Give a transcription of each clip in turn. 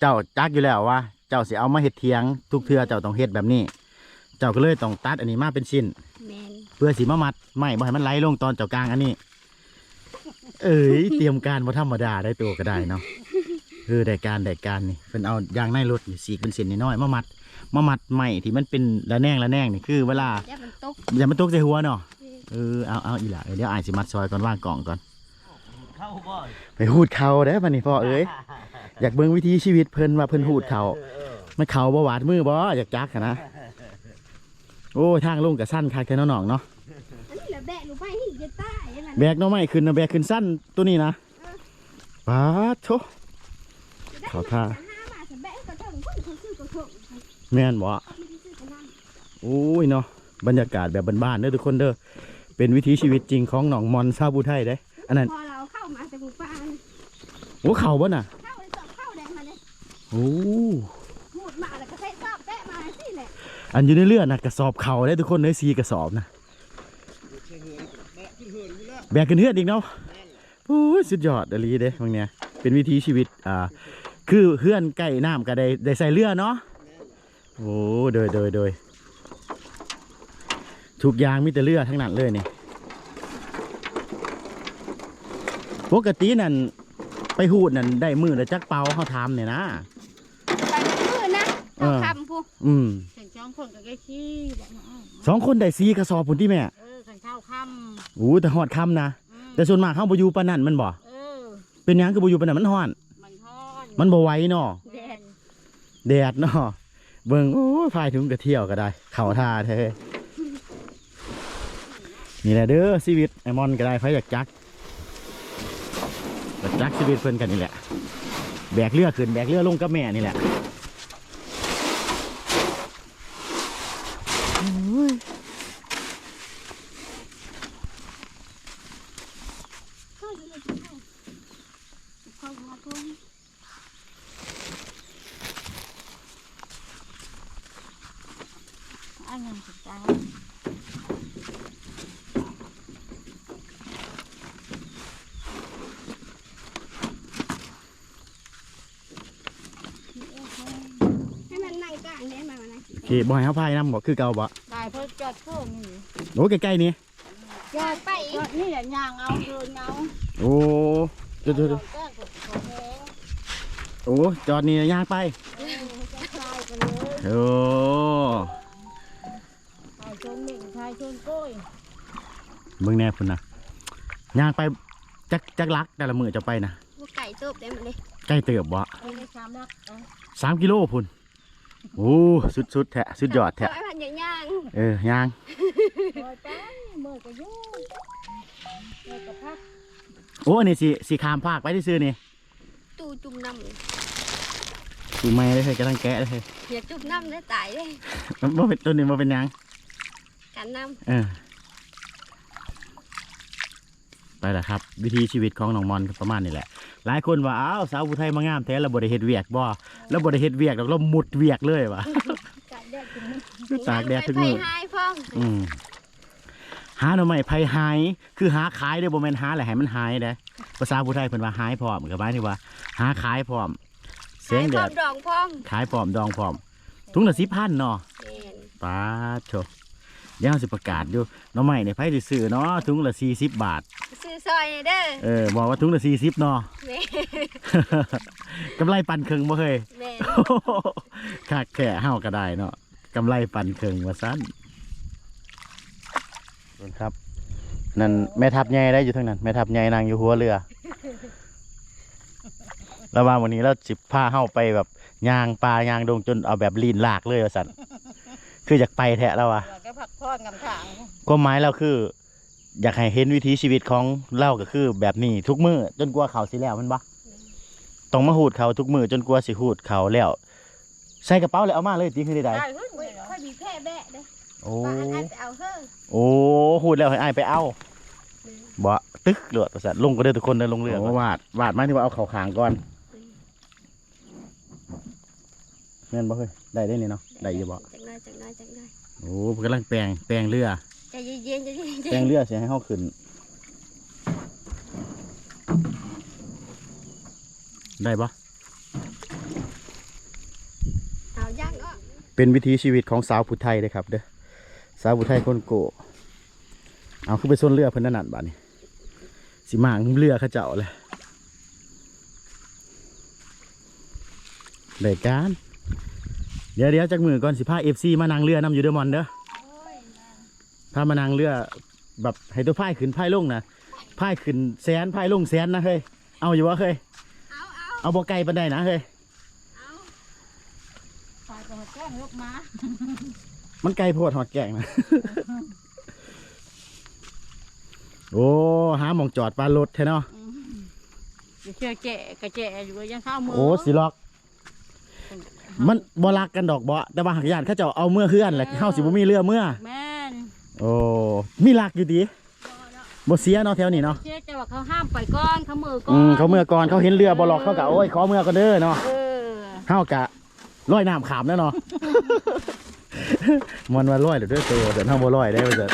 เจ้าจักอยู่แล้วว่า เจ้าสิเอามาเฮ็ดเทียง ทุกเทื่อเจ้าต้องเฮ็ดแบบนี้ เจ้าก็เลยต้องตัดอันนี้มาเป็นชิ้น แมนเพื่อสิมามัดไม่บ่ให้มันไหลลงตอนเจ้ากลางอันนี้ เอ้ย เตรียมการบ่ธรรมดาได้ตัวก็ได้เนาะเออได้การได้การนี่เพิ่นเอายางในรถนี่สีกเป็นเส้นน้อยๆมามัด มามัดไม้ที่มันเป็นระแนงระแนงนี่คือ เวลาแล้วมันตกอย่ามันตกใส่หัวเนาะเออเอาเอาอีหล่ะเดี๋ยวอายสิมัดซอยก่อนว่างกล่องก่อน เข้าบ่อยไปหูดเขาได้อบัดนี้พ่อเอ้ย อยากเบิ่งวิธีชีวิตเพิ่นว่าเพิ่นหูดเขามันเขาบ่หวาดมือบ่อยากจักอะนะโอ้ทางลงกับสั้นคักแค่น้องๆเนาะอันนี้แหละแบะหนูไปหิจะตายนั่นแบกหน้องไม้ขึ้นนะแบกขึ้นสั้นตัวนี้นะป๊าดโถเขาท่าห้าบาทแบะกระเถิงคนเขาซื้อกระเถิงแม่นบ่ไม่ได้ซื้อกระนั่งโอ้ยเนาะบรรยากาศแบบบ้านๆเด้อทุกคนเด้อเป็นวิถีชีวิตจริงของหนองมอนชาวบูไทยเด้ออันนั้นพอเราเข้ามาจากหมู่บ้านโอ้เขาบ่น่ะ อ้หมุดมาแล้วก็ใส่สอบแบะมาสิแหละอันอยู่ในเรือน่ะกระสอบเข่าได้ทุกคนเด้อซีกระสอบนะแบกขึ้นเฮือดอีกเนาะโอ้ยสุดยอดอหลีเด้บางเนี้ยเป็นวิถีชีวิตอ่าคือเฮือนใกล้น้ำก็ได้ได้ใส่เรือเนาะโอ้โดยโดยโดยทุกอย่างมีแต่เรือทั้งนั้นเลยนี่ปกตินั่นไปหูดนั่นได้มือละจักเปาเขาทำเนี่ยนะ ไปเป็นมือนะ เอต้องอทำพวกอืมถึงช่องคนกับไอ้ขี้บอกมาเอาสองคนได้ซีกระสอบพุ่นที่แม่เออขันข้าวค่โอ้แต่หอดคำนะำอืมแต่ส่วนมากเขาบอยู่ปานนั่นมันบ่เออ เป็นหยังคือบอยู่ปานนั่นมันฮ้อน มันทอดมันบ่ไหวเนาะแดดแดดเนาะเบิ่งโอ้ยพายถึงกระเที่ยวก็ได้ เข่าท่าเธอนี่แหละเด้อชีวิตไอมอนก็ได้ไฟอยากจักอยากจักชีวิตเพิ่นกันนี่แหละแบกเรือขึ้นแบกเรือลงกับแม่นี่แหละ เข้าอยู่เลยเข้าเข้ามาพวก อันนั้นสุดท้าย ให้มันนั่งกลางได้มานะ โอ เคบ่ให้เฮาพายนำบ่คือเก่าบ่ตายเพราะจอดเพิ่มนี่โอ้ใกล้ๆนี่ยอดไปจอดนี่แหละย่างเอาเดินเอาโอ้เดี๋ยวเราๆแก้กดของแห้งๆโอ้จอดนี่ย่างไปเออจะคลายกันเลยโอ้ชายชนหนึ่งชายชนกล้วยเบิ่งแน่พุ่นนะย่างไปจักจักลักแต่ละมื้อจะไปนะพวกไก่ตูบได้มาเลยใกล้เติบบ่เอาได้สามลักเอาสามกิโลพุ่น โอ้สุดสุดๆแทะสุดยอดแทะไอ้พันอย่างย่างเออย่างลอยไปมือก็ยุ่งมือก็พักโอ้อันนี้สิสีขามภาคไปที่ซื้อนี่ตู้จุ่มน้ำเลยสูไม่เลยเฮ้ยกำลังแกะเลยเฮ้ยอย่าจุ่มน้ำได้ตายเลยมันบ่เป็นตัวนี้มาเป็นหยังกันน้เออ ไปแหละครับ วิธีชีวิตของน้องมอนก็ประมาณนี้แหละ หลายคนว่าอ้าวสาวผู้ไทยมางามแท้เราบ่ได้เฮ็ดเวียกบ่เราบ่ได้เฮ็ดเวียกเราเรามุดเวียกเลยว่ะกะแดดถึงมันำตากแดดทุกไปมื้อหายพ่องอืมหาหน่อไม้ไผหาย คือหาขายเด้อบ่แม่นหาแหละให้มันหายเด้อภาษาผู้ไทยเพิ่นว่าหายพร้อมก็หมายถึงว่า หาขายพร้อมแสงแดหายดพร้อมดองพ่องขายพร้อมดองพร้อมถุงละ10,000เนาะแม่นป้าดโช เดี๋ยวเราสิประกาศอยู่หน้องใหม่เนี่ยไผสิซื้อเนาะถุงละ40บาท ซื้อซอยนี่เด้อเออบอกว่าถุงละ40เนาะ แม่กำไรปันครึ่งบ่เคย แม่นคักแค่เฮาก็ได้เนาะกำไรปันครึ่งว่าซั่นครับ นั่นแม่ทัพใหญ่ได้อยู่ทางนั้นแม่ทัพใหญ่นางอยู่หัวเรือ แล้วว่าวันนี้เราสิพาเฮาไปแบบย่างปลาย่างดงจนเอาแบบลีนลากเลยว่าซั่นคืออยากไปแท้แล้วว่ะเราก็ พักผ่อนกันทางความหมายเราคือ อยากให้เห็นวิถีชีวิตของเราก็คือ แบบนี้ทุกมือจนกลัวาเขาสิแล้วแมันบ่ต้องมาหูดเขาทุกมือจนกลัวาสิหูดเขาแล้ว ใส่กระเป๋าแล้วเอามาเลยตีคือได้ได้ขึ้นเว้เลยยเหรอค่อยมีแค่แบะเด้อโอ้ปลาอันนั้นไปเอาเฮ้อโอ้หูดแล้วให้อ้ายไปเอาบ่ตึกเลือดประสาทลงก็เด้อทุกคนเด้อลงเรือวาดวาดมาที่ว่าเอาเขาขางก่อนแม่นบ่เฮ้ยได้ได้นี่เนาะได้อยู่บ่จังได้จังได้จัง ได้โอ้กำลังแปลงแปลงเรือ ใจเย็นๆใจเย็นๆใจแปลเย็งนเรือเสียให้เฮาขึ้น ได้ปะเป็นวิถีชีวิตของสาวผู้ไทยเลยครับเด้อ สาวผู้ไทยคนโกเอาขึ้นไปส้นเรือเพิ่นนั่นนั่นบ้านี้สิมางเรือเขาเจ้าเลยรายการ เดี๋ยวเดี๋ยวจากมือก่อนสิพาเอฟซีมานั่งเรือนํอยู่เดอมอนเด้อพามานั่งเรือแบบให้ตัวพายขึ้นพายลงนะพายขึ้นแสนพายลงแสนนะเฮ้ยเอาอยู่วะเฮ้ยเอาเอาเอาบ่ไกลปานใดนะเฮ้ยเอาฝ่ายก็แจ้งยกมามันไกลโพดหอดแก่งนะ โอ้หาหมองจอดปลารถแท้เนาะอย่าเชื่อแก่กระแจอยู่ยังเข้ามือโอ้สิล็อก มันบ่รักกันดอกบ่แต่ว่าหักยานเขาเจ้าเอาเมื่อเฮือนแหละเฮาสิบ่มีเรือเมื่อแม่นโอ้มีรักอยู่ดีบ่เสียเนาะแถวนี้เนาะเชื่อจะว่าเขาห้ามไปก่อนเขามือก่อนอืมเขาเมื่อก่อนเขาเห็นเรือบ่ล็อกเขาก็โอ้ยขอเมื่อก่อนเด้อเนาะเออเฮากะลอยน้ำขามแน่เนาะ มันว่าลอยเดี๋ยวเด้อตัวเดี๋ยวเฮาบ่ลอยได้ว่าจะ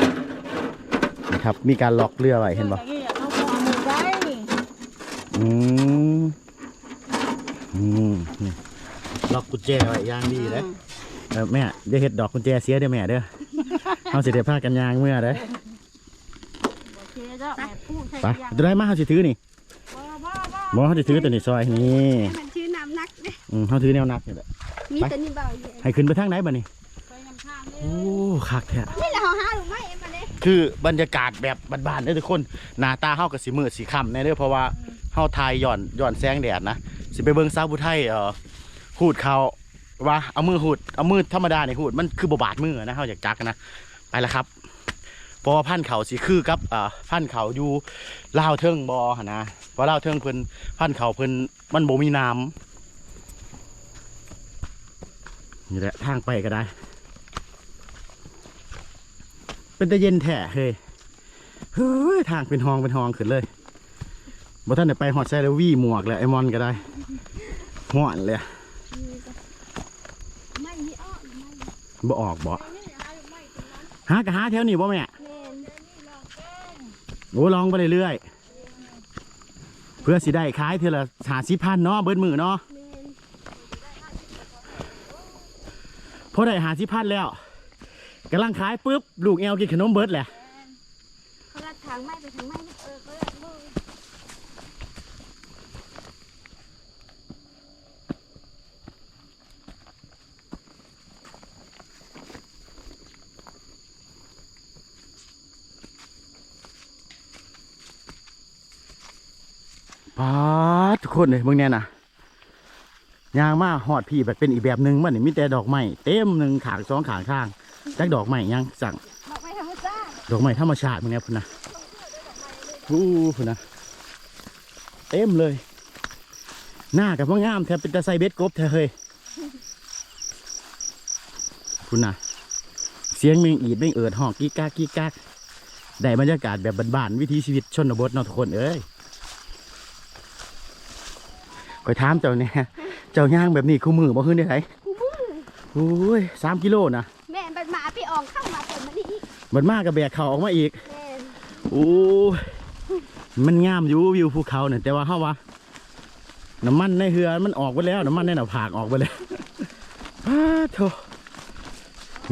นะครับมีการล็อกเรือไว้เห็นบ่อย่างนี้เขาก็เอามือได้อืม อืมนี่ ล็อกกุญแจไว้อย่างดีเลยเออแม่เดี๋ยวเฮ็ดดอกกุญแจเสียเด้อแม่เด้อเฮาสิได้พากันยางเมื่อเด้อโอเคเจ้าแม่พูดใช่ไปยังตัวได้มาเฮาสิถือนี่บ้าบ้าบ้าบ่เฮาสิถือตัวนี้ซอยนี่ให้มันชื่อน้ำหนักเด้อืมเฮาถือแนวหนักนี่แหละ มีไปแต่นี่เบาเยอะให้ขึ้นไปทางไหนบัดนี้ไปนำทางเลยโอ้คักแท้ นี่แหละเขาหาหรือไม่เอ็มมาเลยคือบรรยากาศแบบบ้านๆเด้อทุกคนหน้าตาเฮาก็สิมืดสิค่ำแน่เด้อเพราะว่าเฮาถ่ายย้อนย้อนแสงแดดนะ สิไปเบิ่งสาวผู้ไทยเอ่อ หูดเขาว่าเอามือหูดเอามือธรรมดานี่หูดมันคือบ่บาดมือนะเฮาอยากจักนะไปแล้วครับเพราะว่าพันเขาสิคือกับอ่าพันเขาอยู่ลาวเทิงบ่หั่นนะเพราะลาวเทิงเพิ่นพันเขาเพิ่นมันโบมีน้ำนี่แหละทางไปก็ได้ เป็นตะเย็นแท้เฮ้ยเฮ้ยทางเป็นห้องเป็นห้องขึ้นเลยบ่ท่านได้ไปฮอดไซเลวี่หมวกเลยไอมอนก็ได้ห่อนเลย ไม่มีอ้อไม่บ่ออกบ่ไม่หาหรือไม่ตรงนั้นหากะหาแถวนี้บ่แม่แมนโอ้ลองไปเรื่อยๆเพื่อสิได้ขายเท่าละหาสิพันเนาะเบิดมือเนาะแมนพอได้หาสิพันแล้วกำลังขายปุ๊บลูกแอลกินขนมเบิดแหละ เขาลัดทางไม่ไปทางไม่เออเขาลัดมือ ป๊าดทุก คนเลยเบิ่งแน่น่ะยางมาหอดพี่แบบเป็นอีกแบบหนึ่งมันนี่มีแต่ดอกไม้เต็มหนึ่งขางสองขางข้างจักดอกไม้ยังสั่งบอกไม่ธรรมชาติดอกไม้ธรรมชาติมึงเนี่ยพุ่นนะอู้พุ่นนะเต็มเลย หน้ากับว่างามแทบเป็นตะไซเบ็ดกบแท้เฮ้ยพุ่นนะเสียงเมงอีดเมงเอิดห้องกี้กากกี้กากได้บรรยากาศแบบบ้านๆวิถีชีวิตชนบทเนาะทุกคนเอ้ย คอยถามเจ้าเนี่ยเจ้าย่างแบบนี้คู่มือบ่ขึ้นได้ไหนโอ้ยสามกิโลนะแม่บัดหมาพี่อองเข้ามาเต็มมันนี่บัดมากกับแบกเขาออกมาอีกแมนโอ้ยมันงามอยู่วิวภูเขาเนี่ยแต่ว่าเฮาวะน้ำมันในเรือมันออกไปแล้วน้ำมันในหน้าผากออกไปแล้วอ้าโถ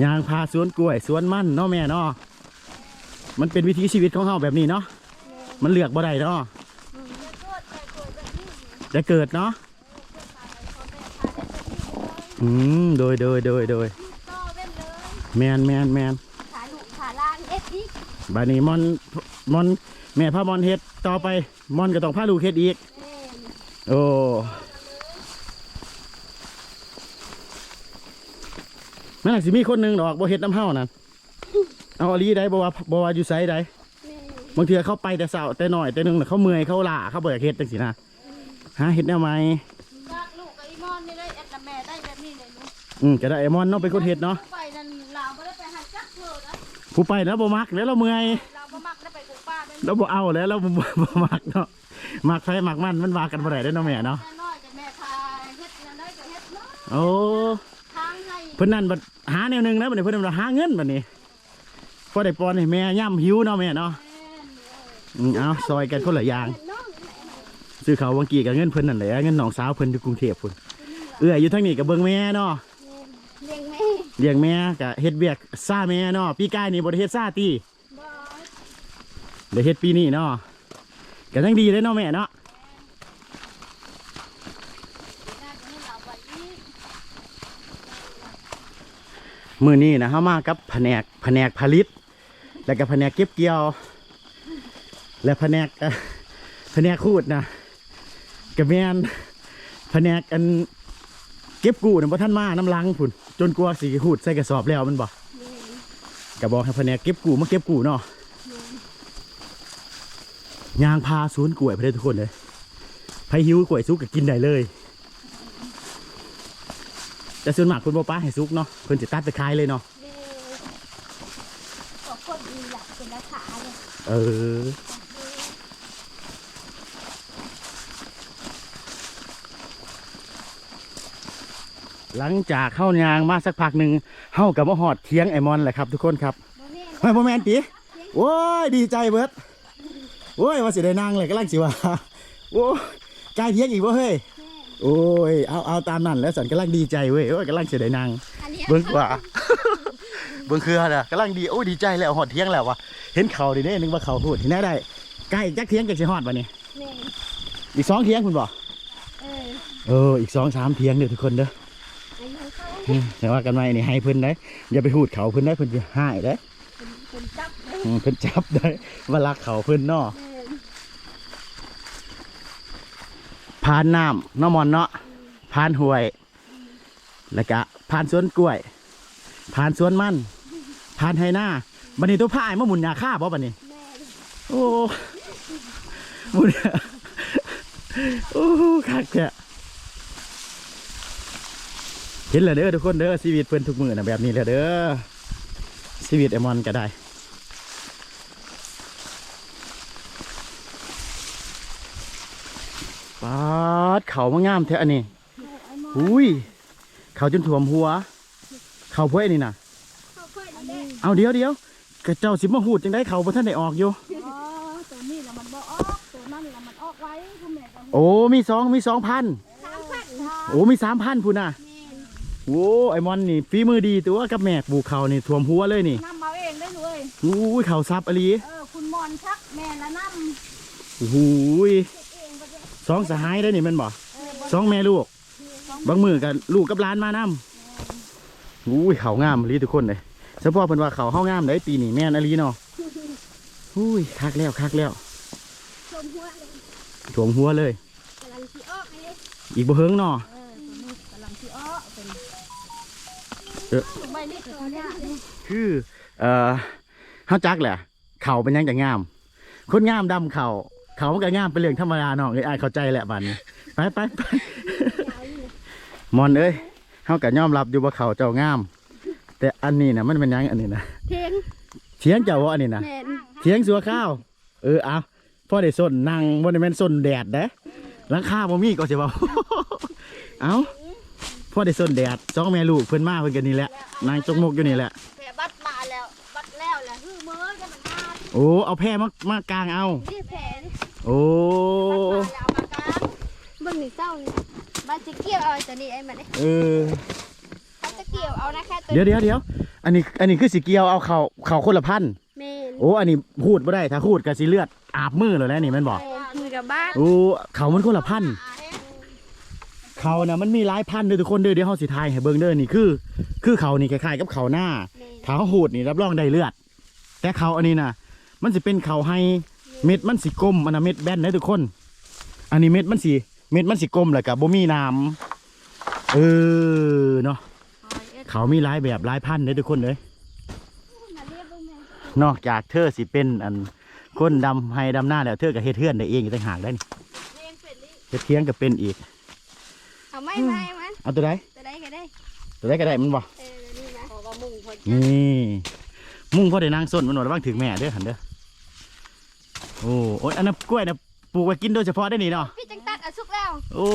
ยางพาสวนกล้วยสวนมันเนาะแม่เนาะมันเป็นวิถีชีวิตของเฮาแบบนี้เนาะมันเลือกบ่ได้เนาะ จะเกิดเนาะอืมโดยโดยโดยโดยโตเว้นเลยแมนแมนแมนขาลูกขาล่างเอ็ดอีกบานี้มอนมอนแม่พามอนเฮ็ดต่อไปมอนก็ต้องพาลูกเฮ็ดอีกแมนโอ้นั่นนะสิมีคนหนึ่งดอกบ่เฮ็ดน้ำเฮานั่นเอาอลีได้บ่ว่าบ่ว่าอยู่ไสใดแมนบางเทื่อเขาไปแต่เช้าแต่น้อยแต่หนึงน่ะเขาเมื่อยเขาล้าเขาบ่อยากเฮ็ดจังซี่นะ หาเฮ็ดแนวใหม่ลากลูกกับอีมอนนี่เลยแอดละแม่ได้แบบนี้เลยลูกอืมก็ได้ไอ้มอนเนาะเป็นคนเฮ็ดเนาะไปนั่นเราไม่ได้ไปหันจักเธอนะผู้ไปแล้วบ่มักแล้วเราเมื่อยเราบ่มักได้ไปกูป้าเป็นเราบ่เอาแล้วเราบ่บ่มักเนาะมักไฟมักมันมันว่ากันบ่ได้เด้อเนาะแม่เนาะแม่น้อยกับแม่พายเฮ็ดนั่นได้ก็เฮ็ดเนาะโอ้ทางให้เพิ่นนั่นบัดหาแนวหนึงนะบัดนี้เพิ่นนั่นบัดหาเงินบัดนี้พอได้ปอนให้แม่ย่ำหิวเนาะแม่เนาะอืมเอาซอยกันคนละอย่างน้อง ซื้อเขาววังกีกับเงินเพิ่นนั่นแหละเงินน้องสาวเพิ่นอยู่กรุงเทพพุ่นเอื้ออยู่ทางนี้กับเบิ่งแม่เนาะเลี้ยงแม่เลี้ยงแม่กะเฮ็ดเวียกซ่าแม่เนาะปีกายนี่บ่ได้เฮ็ดซ่าตีบ่ได้เฮ็ดปีนี้เนาะก็ยังดีเลยเนาะแม่เนาะน่าจะให้เราไว้อีกมื้อนี้นะเฮามากับแผนกแผนกผลิต แล้วก็แผนกเก็บเกี่ยว และแผนกเอ่อแผนกขูดนะ ก็แม่นแผนกอันเก็บกู้น่ะบ่ทันมาน้ำลังพุ่นจนกว่าสิขูดใส่กระสอบแล้วมันบ่แม่นก็บอกให้แผนกเก็บกู้มาเก็บกู้เนาะยางพาสวนกล้วยไปเลยทุกคนเลยไผหิวกล้วยสุกก็กินได้เลย แต่ส่วนมากคุณบ่ป้าให้สุกเนาะเพิ่นจะตัดไปขายเลยเนาะแม่ก็คนดีอยากเป็นราคาเลยเออ หลังจากเข้ายางมาสักพักหนึ่งเฮากับมาหอดเทียงไอมอนแหละครับ ทุกคนครับบ่แม่นเฮ้ยพ่อแมนตีโอ้ยดีใจเบิดโอ้ยว่าสิได้นั่งเลยกำลังสิว่าโอ้ยใกล้เทียงอีกบ่เฮ้ยแม่นโอ้ยเอาเอาตามนั่นแล้วสันกำลังดีใจเว้ยโอ้ยกำลังสิได้นั่งอันนี้เบิ่งกว่าเบิ่งคือน่ะกำลังดีโอ้ยดีใจแล้วหอดเทียงแล้ววะเห็นเขาดิเด้นึกว่าเขาพูดที่ไหนได้ใกล้จักเทียงจักสิฮอดวะนี่แม่นอีกสองเทียงคุณบ่เออเอออีกสองสามเทียงเด้อทุกคนเด้ออายุเขาอืม แต่ว่ากันไว้นี่ให้เพิ่นได้อย่าไปหูดเขาเพิ่นได้เพิ่นจะหายได้เป็นจับเลยอืมเพิ่นจับได้ว่ารักเขาเพิ่นเนาะแม่นพานน้ำเน้ำมอนเนาะพานห้วย แล้วก็พานสวนกล้วยพานสวนมันพานไฮนาบันนี้ตัวพายมาหมุนยาฆ่าบ่บันนี้แม่นโอ้หมุนโอ้คักแท้ เห็นแล้วเด้อทุกคนเด้อชีวิตเพิ่นทุกมื้อน่ะแบบนี้แหละเด้อชีวิตไอมอนก็ได้ปาดเขามางามแท้อันนี้ไอ้หมออุ้ยเขาจนถ่วมหัว เขาเพื่อนี่นะเขาค่อยนี่แหละเอาเดี๋ยวเดี๋ยวกระเจ้าสิมาหูดจังได้เขาบ่ท่านได้ออกอยู่อ๋อตัวนี้แล้วมันบ่ออกตัวนั้นแล้วมันออกไว้พ่อแม่ก็โอ้มีสองมีสองพันสามพันโอ้มีสามพันพูนน่ะแม่น โอ้ไอมอนนี่ฝีมือดีตัวกับแม่ปลูกเขานี่ถ่วมหัวเลยนี่นำมาเองได้เลยอุ้ยเขาซับอลีเออคุณมอนชักแม่ละน้โอ้โหยสองสหายได้นี่แมันบ่ำเออบ่สองแม่ลูก บางมือกับลูกกับหล้านมานำอุ้ยเขางามอลีทุกคนเลยเฉพาะเพิ่นว่าเขาเฮางามได้ปีนี้แม่นอลีเนาะอุ้ยคักแล้วคักแล้วชมหัวเลยถ่วมหัวเลยกำลังสิออกเลยอีกบ่เฮิงเนาะ เออตัวนี้กำลังสิออกเป็น เออใบนี้คือเขายากเลยคือเอ่อเฮาจักแหละ เขาเป็นหยังจะงาม คนงามดำเขาเขามันก็งามเป็นเรื่องธรรมดาเนาะไอ้อายเข้าใจแหละบัดนี้ไปไปไปมอนเอ้ยเฮาก็ยอมรับอยู่ว่าเขาเจ้างาม แต่อันนี้น่ะมันเป็นหยังอันนี้นะเทียงเถียงเจ้าว่าอันนี้นะแม่นเถียงสัวข้าว เออเอาพ่อได้ส้นนั่งบ่ได้แม่นส้นแดดเด้หลังคาบ่มีก็สิเว้า เอา พ่อได้ส้นแดดสองแม่ลูกเพิ่นมาเพิ่นกันนี่แหละนางจกมกอยู่นี่แหละแม่บัดมาแล้วบัดแล้วแหละฮือมือจะมันมาโอ้เอาแพร่มามากลางเอาที่แผลนี่โอ้บัดมาแล้วเอามากลางเบิ่งนี่เศร้านี่บัดจะเกี่ยวเอาไอ้ตัวนี้ไอ้มันนี่เออบัดจะเกี่ยวเอานะแค่ตัวเดี๋ยวเดี๋ยวเดี๋ยวอันนี้อันนี้คือสีเกียวเอาเขาเขาคนละพันแม่นโอ้อันนี้พูดไม่ได้ถ้าพูดก็สีเลือดอาบมือเลยแหล้วนี่แมันบอกแม่นคือกับบ้านโอ้เขามันคนละพัน เขานะมันมีหลายพันเด้อทุกคนเด้อเดี๋ยวเขาสิทายให้เบิ่งเด้อนี่คือ คือเขานี่คล้ายๆกับเขาหน้าแม่นถ้าเขาหูดนี่รับรองได้เลือด แต่เขาอันนี้นะมันสิเป็นเขาให้เม็ดมันสิกลมอันนะเม็ดแบนนะทุกคน อันนี้เม็ดมันสิเม็ดมันสิกลมแหละกับบ่มีน้ำเออเนาะเขามีหลายแบบหลายพันเลยทุกคนเลยมาเรียกเบิ่งแม่นอกจากเธอสิเป็นอันคนดำให้ดำหน้าแล้วเธอก็เฮ็ดเทือนได้เองอีกต่างหากได้นี่เรียงเป็ดนี่เฮ็ดเทียงก็เป็นอีกเอา ไม่ไม่มันเอาตัวใดตัวใดก็ได้ตัวใดก็ได้มันบ่เออนี่นะพอว่ามุ่งพอนี่มุ่งพอได้นางส้นมันหนวดระวังถึงแม่เด้อหันเด้อโอ้โอ้ยอันนั้นกล้วยนะปลูกไว้กินโดยเฉพาะได้นี่เนาะพี่จังตัดเอาสุกแล้ว โอ้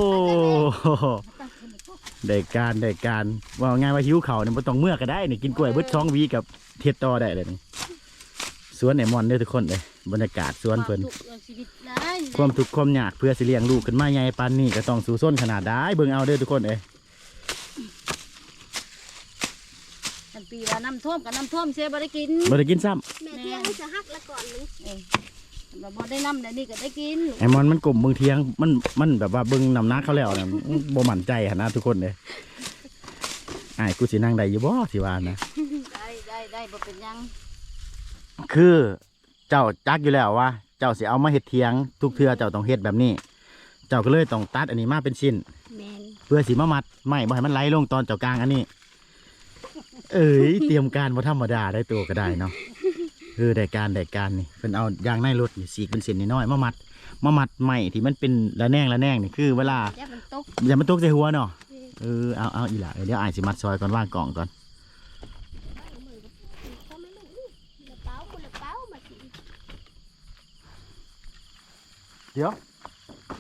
ได้การได้การว่าง่ายว่าหิวเขาวเนี่ยบ่ต้องเมื่อก็ได้นี่กินกล้วยเบิดช่องวีกับเทียดต่อได้เลยนี่ สวนไอมอนเด้อทุกคนเลยบรรยากาศสวนเพิ่นถูกเอาชีวิตได้ความทุกข์ความยากเพื่อสิเลี้ยงลูกขึ้นมาใหญ่ปานนี้ก็ต้องสู้ส้นขนาดได้เบิ่งเอาเด้อทุกคนเอ้ยกันปีว่าน้ำท่วมกับน้ำท่วมเสียบ่ได้กินบ่ได้กินซ้ำแม่เที่ยงมันจะหักละก่อนนึงเออเราบ่ได้น้ำแต่นี่ก็ได้กินไอ้มอนมันกลุ่มเบิ่งเทียงมันมันแบบว่าเบิ่งนำหน้าเขาแล้วนะบ่มั่นใจหั่นนะทุกคนเลยอ้ายกูสินั่งได้อยู่บ่สิว่านะได้ได้ได้บ่เป็นหยัง คือเจ้าจักอยู่แล้วว่า เจ้าสิเอามาเฮ็ดเทียง ทุกเทื่อเจ้าต้องเฮ็ดแบบนี้ เจ้าก็เลยต้องตัดอันนี้มาเป็นชิ้น แมนเพื่อสิมามัดไม่บ่ให้มันไหลลงตอนเจ้ากลางอันนี้ เอ้ยเตรียมการบ่ธรรมดาได้ตัวก็ได้เนาะเออได้การได้การนี่เพิ่นเอายางในรถนี่สีกเป็นเส้นน้อยๆมามัด มามัดไม้ที่มันเป็นระแนงระแนงนี่คือ เวลา อย่ามันตกอย่ามันตกใส่หัวเนาะเออเอาเอาอีหล่ะเดี๋ยวอายสิมัดซอยก่อนวางกล่องก่อน เขาไม่รู้นี่ละเป้าคนละเป้ามาสิ เดี๋ยว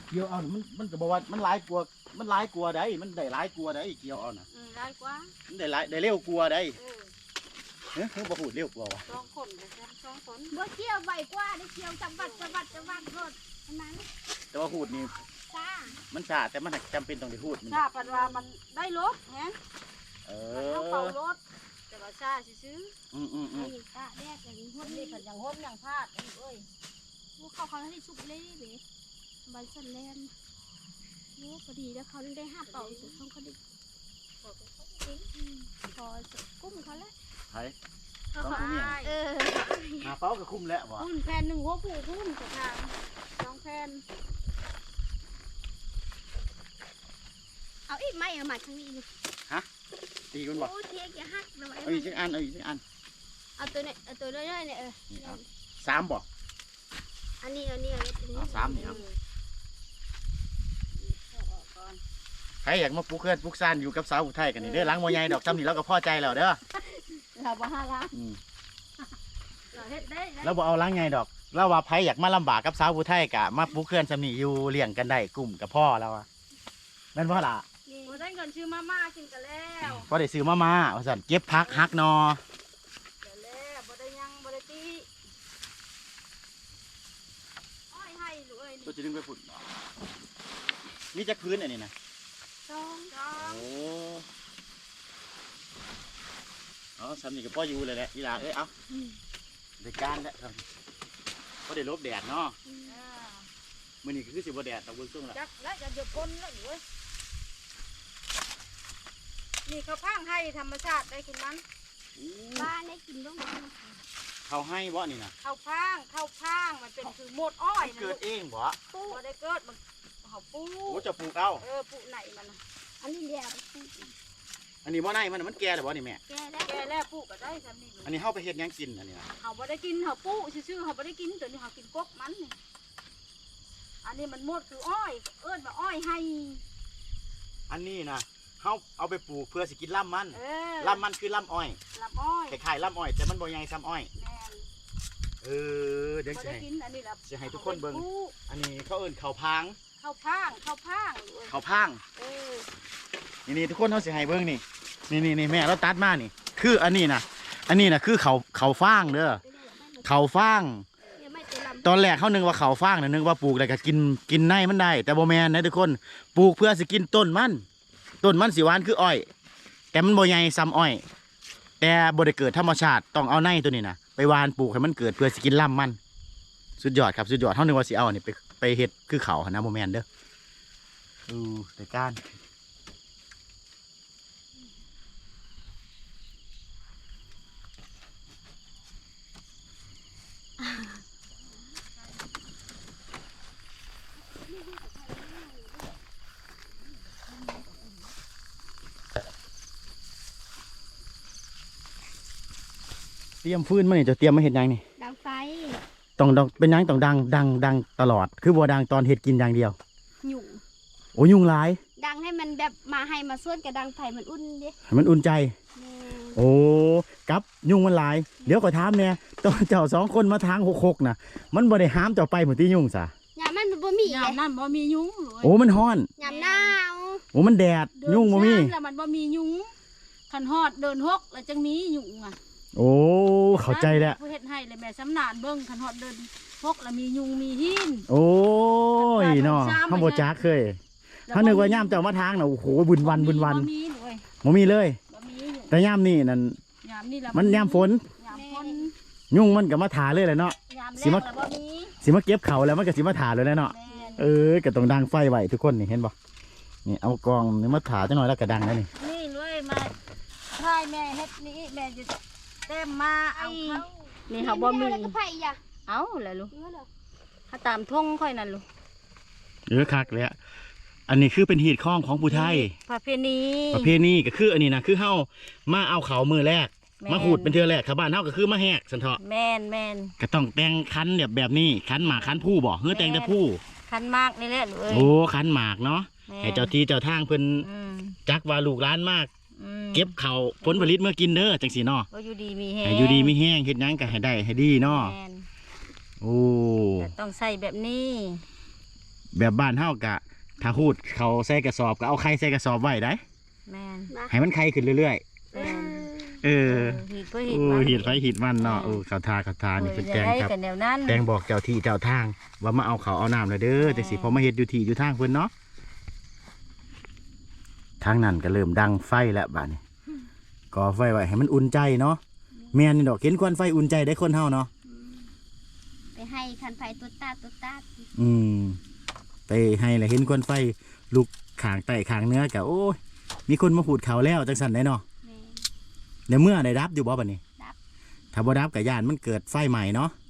เกี่ยวเอามันมันก็บอกว่ามันหลายกลัวามันหลายกลัวาได้มันได้หลายกลัวาได้เกี่ยวเอาน่ะอืมได้กว่ามันได้หลายได้เร็วกลัวาได้เออเฮ้ยบ่พูดเร็วกลัวาวะสองคนก็แค่สองคนบ่เกี่ยวใบกว่าได้เกี่ยวจับบัดจับบัดจับบัดโทษอันนั้นแต่ว่าพูดนี่จ้ามันชาแต่มันหักจำเป็นต้องได้พูดมันถ้าปันว่ามันได้รถแฮะเอมันอเอาเป่ารถแต่ว่าชาซื้ออืมอืมอืไอ้มตาแดกอย่างนี้ๆหัวมันนี่นี่ขันยังห้นยังพลาดอีกเอ้ยพ วกเขาเขาให้ชุบเล่เด้ใบสันแลนโอ้พอดีแล้วเขาได้ห้าเป่าสุดท้องเขาได้พอกุ้มเขาแล้วไผ่เขาต้องเขาเอาเนี่ยเออหาเป้าก็คุ้มแล้วบ่พุ่นแผ่นหนึ่งหัวผู้พุ่นกับทางสองแผ่นเอาอีกไหมเอามาทางนี้ดิตีกันบ่โอ้เทียกอย่าหักเลยเอาอีกสักอันเอาอีกสักอันเอาตัวเนี่ยเอาตัวน้อยๆเนี่ยเออนี่เอาสามบ่ อันนี้เอานี่เอาตัวนี้เอาสามนี่ครับเอาออกก่อนใครอยากมาปลูกเพื่อนปลูกซ่านอยู่กับสาวผู้ไทยกันนี่เด้อล้างมวยใหญ่ดอกจำนี่เราก็พอใจแล้วเด้อเราบ่ห้าล้านอืมเราเฮ็ดได้ได้เราบ่เอาล้างใหญ่ดอกเราว่าไผอยากมาลำบากกับสาวผู้ไทยกะมาปลูกเพื่อนจำนี่อยู่เลี้ยงกันได้กลุ่มกับพ่อแล้วอะแม่นพ่อล่ะนี่บ่ได้เงินชื่อมาม่ากินกันแล้ว พอได้ซื้อมามาว่าสั่นเก็บพักฮักนอ เดี๋ยวแล้วบ่ได้ยังบ่ได้ตีอ้อยให้ลูกเอ้ย ตัว จะดึงไปฝุ่นนี่จะพื้นอันนี้นะสองสองโอ้อ๋อสำนี่กับพ่ออยู่เลยแหละอีหลาเอ้ยเอาได้การแล้วครับพอได้ลบแดดเนาะอ่ามื้อนี้ก็คือสิบ่แดดตะเบิ่งช่วงละจักแล้วจะเดือดคนแล้วอยู่เว้ยนี่เขาพังให้ธรรมชาติได้คุณมัน อู้บ้านได้กินบ้างไหม เขาให้บ่นี่นะเข้าพังเข้าพังมันเป็นคือหมดอ้อยนะเกิดเองบ่ปูบ่ได้เกิดมันเขาปูโอ้จะปลูกเอาเออปูไหนมันน่ะอันนี้เดียวไปปลูกอันนี้บ่ในมันน่ะมันแก่แล้วบ่นี่แม่แก่แล้วแกแล้วปูก็ได้สำนี่อันนี้เฮาไปเฮ็ดหยังกินอันนี้นะเขาบ่ได้กินเขาปูซื่อๆเขาบ่ได้กินตัวนี้เขากินกกมันนี่อันนี้มันหมดคืออ้อย เอิ้นว่าอ้อยให้ อันนี้นะเฮาเอาไปปลูกเพื่อสิกินลำมันเออลำมันคือลำอ้อยลำอ้อยคล้ายๆลำอ้อยแต่มันบ่ใหญ่ซ้ำอ้อย แม่น เออเดี๋ยวบ่สิได้ให้กินอันนี้ละสิให้ทุกคนเบิ่งอาไปปลูกอันนี้เขาเอิ้นข้าวพางข้าวพังข้าวพังด้วยข้าวพาง เออนี่นี่ทุกคนเขาสิให้เบิ่งนี่นี่นี่นี่แม่เราตัดมานี่ คืออันนี้นะอันนี้นะคือเขาเขาฟางเด้อเขาฟาง เนี่ยไม่ตัวลำตอนแรกเขานึกว่าเขาฟางนะนึกว่าปลูกแล้วก็กินกินในมันได้ แต่บ่แม่นนะทุกคนปลูกเพื่อสิกินต้นมันต้นมันสิหวานคืออ้อย แต่มันบ่ใหญ่ซ้ำอ้อย แต่บ่ได้เกิดธรรมชาติต้องเอาในตัวนี้นะ ไปวานปลูกให้มันเกิดเพื่อสกินลำมัน สุดยอดครับสุดยอดเท่านึงว่าสิเอาเนี่ยไปไปเห็ดคือเขาหนะโมแมนเด้อดูแต่การ เตรียมฟืนมานี่จะเตรียมมาเฮ็ดหยังนี่ดังไฟต้องต้องเป็นหยังต้องดังดังดังตลอด คือบ่ดังตอนเฮ็ดกินอย่างเดียวหยุ่งโอ้ยุงหลาย ดังให้มันแบบมาให้มาส่วนกับดังไฟมันอุ่นดิให้มันอุ่นใจแม่โอ้กับยุงมันหลาย เดี๋ยวก็ถามแหน่ตอนเจ้าสองคนมาทางหกๆน่ะมันบ่ได้ห้ามเจ้าไปหมดที่ยุงซะยามมันบ่มียามนั้นบ่มียุงเลยโอ้มันฮ้อนยามหนาวโอ้มันแดดเดินยุงบ่มีช้าแล้วมันบ่มียุงคันฮอดเดินหกแล้วจังมียุงอะ โอ้เข้าใจแล้วผู้เฮ็ดให้เลยแม่สำนานเบิ่งคันฮอดเดินหกแล้วมียุงมีหิน โอ้ยเนาะตาโดนซ้ำเฮาบ่จักเคยถ้านึกว่ายามเจ้ามาทางน่ะโอ้โหบุญวันบุญวันบ่มีเลยบ่มีเลยบ่มีอยู่แต่ยามนี้นั่นยามนี่ละมันยามฝนยามฝนยุ่งมันก็มาถาเลยแหละเนาะยามแรสิงมาแล้วบ่มีสิมาเก็บเขาแล้วมันก็สิมาถาเลยแหละเนาะแม่นเออก็ต้องดังไฟไว้ทุกคนนี่เห็นบ่นี่เอากองนี่มาถาจังหน่อยแล้วก็ดังแล้วนี่นี่เลยมาถ่ายแม่เฮ็ดนี่แม่จะ เต็มมาเอาเข้านี่เขาบ่มีแล้วก็ไผ่อย่าเอาแหละลูกเออเหรอถ้าตามทงค่อยนั่นลูกเออคักเลยอะอันนี้คือเป็นหีดข้องของผู้ไทยประเพณีประเพณีก็คืออันนี้นะคือเฮามาเอาเขามือแรกแม่นมาขูดเป็นเทือแรกชาวบ้านเฮาก็คือมาแหกสันเถาะแม่นแม่นก็ต้องแต่งคันแบบแบบนี้คันหมากคันผู้บ่เฮือแต่งแต่ผู้คันมากนี่แหละลูกเอ้ยโอ้คันหมากเนาะแม่ให้เจ้าที่เจ้าทางเพิ่นอืมจักว่าลูกหล้านมากอืม เก็บเขาผลผลิตเมื่อกินเด้อจังสีเนาะก็อยู่ดีมีแฮงให้อยู่ดีมีแห้งเฮ็ดหยังก็ให้ได้ให้ดีเนาะแม่นโอ้แต่ต้องใส่แบบนี้แบบบ้านเฮากะ ถ้าหูดเขาใส่กระสอบก็เอาไข่ใส่กระสอบไว้ได้แม่นมาให้มันไข่ขึ้นเรื่อยเออๆเออหีดเพื่อหีดโอ้มันหีดไฟหีดมันเนาะโอ้เขาทาเขาทานี่เป็นแกงครับ กันแนวนั้น แตงบอกเจ้าที่เจ้าทางว่ามาเอาเขาวเอาน้ำเลยเด้อแต่สิพอมาเฮ็ดอยู่ที่อยู่ทางเพิ่นเนาะ ทางนั้นก็เริ่มดังไฟแล้วบาดนี้ก่อไฟไว้ให้มันอุ่นใจเนาะแม่นนี่ดอกเห็นควันไฟอุ่นใจได้คนเฮาเนาะไปให้คันไผ่ตุ๊ดตาตุ๊ดตาอืมไปให้แล้วเห็นควันไฟลุกขางไตขางเนื้อกะโอ้ยมีคนมาพูดเขาวแล้วจังสันได้เนาะแม่เดี๋ยวเมื่อได้รับอยู่บ่บัดนี้ดับถ้าบ่ดับกะย่านมันเกิดไฟใหม่เนาะแ